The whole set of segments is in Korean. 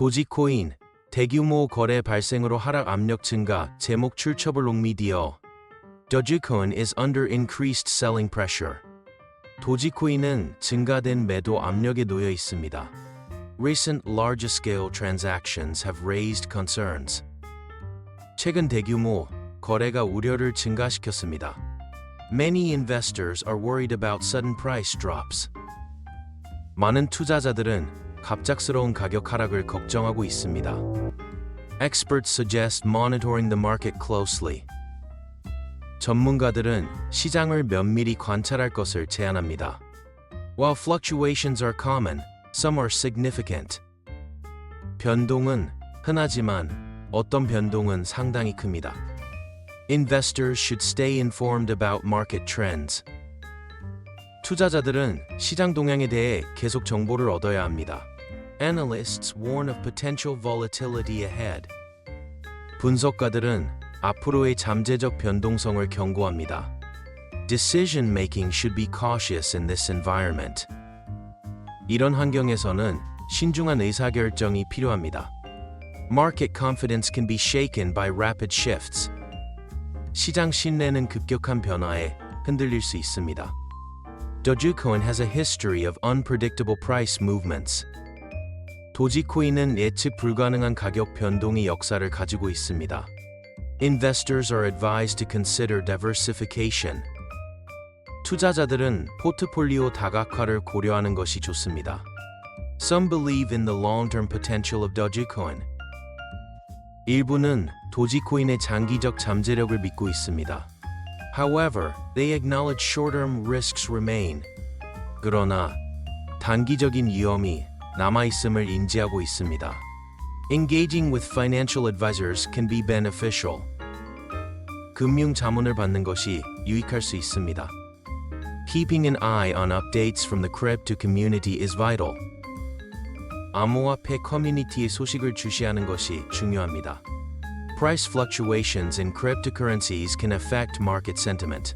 도지코인, 대규모 거래 발생으로 하락 압력 증가, 제목 출처블록 미디어. Dogecoin is under increased selling pressure. 도지코인은 증가된 매도 압력에 놓여 있습니다. Recent large-scale transactions have raised concerns. 최근 대규모 거래가 우려를 증가시켰습니다. Many investors are worried about sudden price drops. 많은 투자자들은 갑작스러운 가격 하락을 걱정하고 있습니다. Experts suggest monitoring the market closely. 전문가들은 시장을 면밀히 관찰할 것을 제안합니다. While fluctuations are common, some are significant. 변동은 흔하지만 어떤 변동은 상당히 큽니다. Investors should stay informed about market trends. 투자자들은 시장 동향에 대해 계속 정보를 얻어야 합니다. Analysts warn of potential volatility ahead. 분석가들은 앞으로의 잠재적 변동성을 경고합니다. Decision making should be cautious in this environment. 이런 환경에서는 신중한 의사결정이 필요합니다. Market confidence can be shaken by rapid shifts. 시장 신뢰는 급격한 변화에 흔들릴 수 있습니다. Dogecoin has a history of unpredictable price movements. 도지코인은 예측 불가능한 가격 변동의 역사를 가지고 있습니다. Investors are advised to consider diversification. 투자자들은 포트폴리오 다각화를 고려하는 것이 좋습니다. Some believe in the long-term potential of Dogecoin. 일부는 도지코인의 장기적 잠재력을 믿고 있습니다. However, they acknowledge short-term risks remain. 그러나 단기적인 위험이 남아있음을 인지하고 있습니다. Engaging with financial advisors can be beneficial. 금융 자문을 받는 것이 유익할 수 있습니다. Keeping an eye on updates from the crypto community is vital. 암호화폐 커뮤니티의 소식을 주시하는 것이 중요합니다. Price fluctuations in cryptocurrencies can affect market sentiment.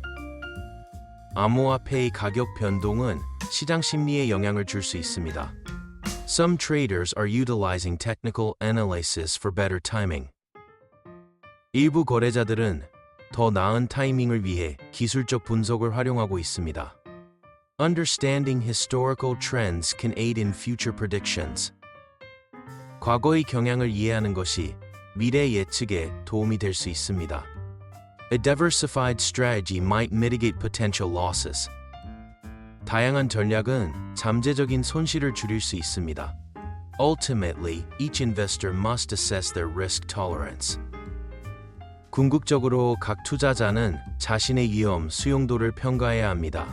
암호화폐의 가격 변동은 시장 심리에 영향을 줄 수 있습니다. Some traders are utilizing technical analysis for better timing. 일부 거래자들은 더 나은 타이밍을 위해 기술적 분석을 활용하고 있습니다. Understanding historical trends can aid in future predictions. 과거의 경향을 이해하는 것이 미래 예측에 도움이 될 수 있습니다. A diversified strategy might mitigate potential losses. 다양한 전략은 잠재적인 손실을 줄일 수 있습니다. Ultimately, each investor must assess their risk tolerance. 궁극적으로 각 투자자는 자신의 위험 수용도를 평가해야 합니다.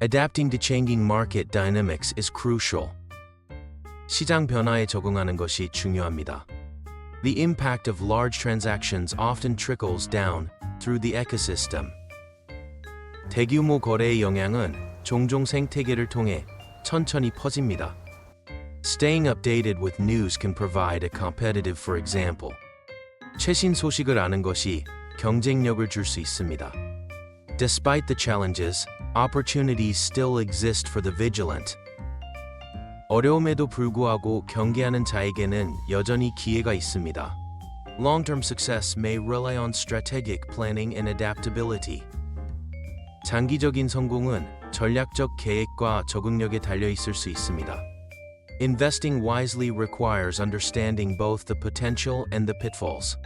Adapting to changing market dynamics is crucial. 시장 변화에 적응하는 것이 중요합니다. The impact of large transactions often trickles down through the ecosystem. 대규모 거래의 영향은 종종 생태계를 통해 천천히 퍼집니다. Staying updated with news can provide a competitive for example. 최신 소식을 아는 것이 경쟁력을 줄 수 있습니다. Despite the challenges, opportunities still exist for the vigilant. 어려움에도 불구하고 경계하는 자에게는 여전히 기회가 있습니다. Long-term success may rely on strategic planning and adaptability. 장기적인 성공은 전략적 계획과 적응력에 달려 있을 수 있습니다. Investing wisely requires understanding both the potential and the pitfalls.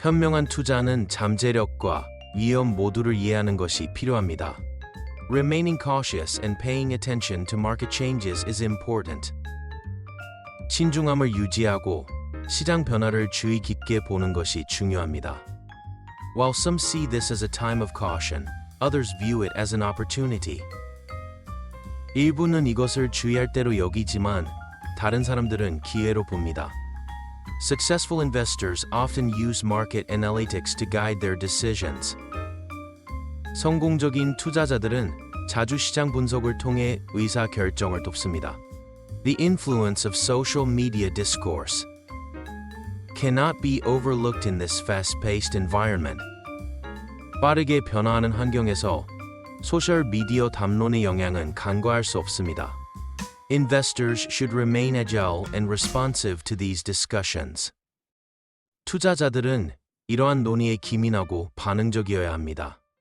현명한 투자는 잠재력과 위험 모두를 이해하는 것이 필요합니다. Remaining cautious and paying attention to market changes is important. 신중함을 유지하고 시장 변화를 주의 깊게 보는 것이 중요합니다. While some see this as a time of caution, others view it as an opportunity. 일부는 이것을 주의할 대로 여기지만 다른 사람들은 기회로 봅니다. Successful investors often use market analytics to guide their decisions. 성공적인 투자자들은 자주 시장 분석을 통해 의사 결정을 돕습니다. The influence of social media discourse cannot be overlooked in this fast-paced environment. 빠르게 변화하는 환경에서 소셜 미디어 담론의 영향은 간과할 수 없습니다. Investors should remain agile and responsive to these discussions. 투자자들은 이러한 논의에 기민하고 반응적이어야 합니다.